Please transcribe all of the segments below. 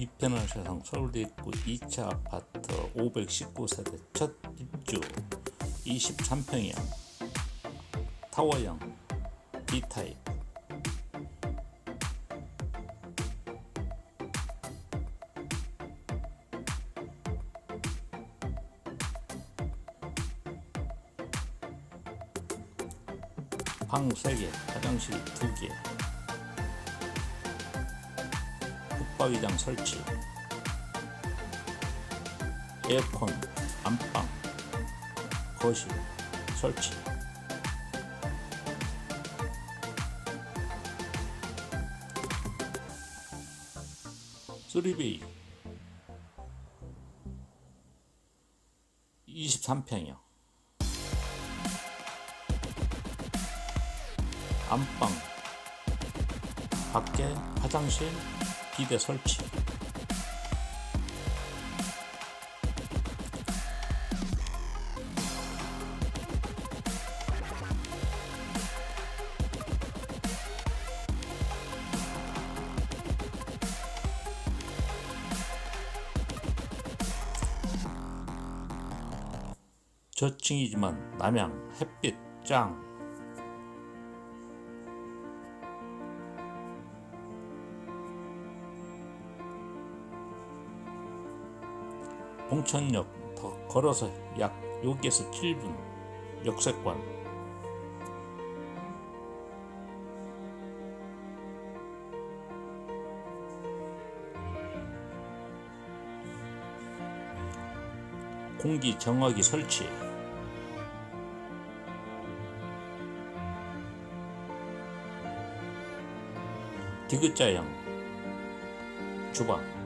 이편한 세상 서울대 입구 2차 아파트 519세대 첫 입주. 23평형. 타워형. B타입. 방 3개, 화장실 2개 붙박이장 설치. 에어컨, 안방, 거실 설치. 쓰리베이 23평이요 안방. 밖에 화장실 비대 설치. 저층이지만 남양 햇빛 짱 봉천역 더 걸어서 약 6에서 7분 역세권. 공기 정화기 설치. 디귿자형 주방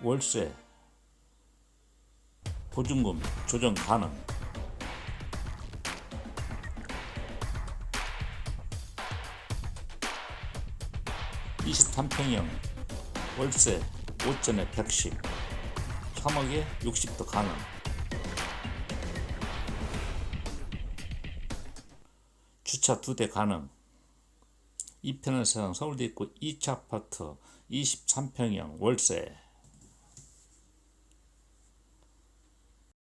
월세 보증금 조정 가능. (23평형) 월세 5천에 110 3억에 60도 가능. 주차 두 대 가능. 이편의 세상 서울대 있고 2차 아파트 23평형 월세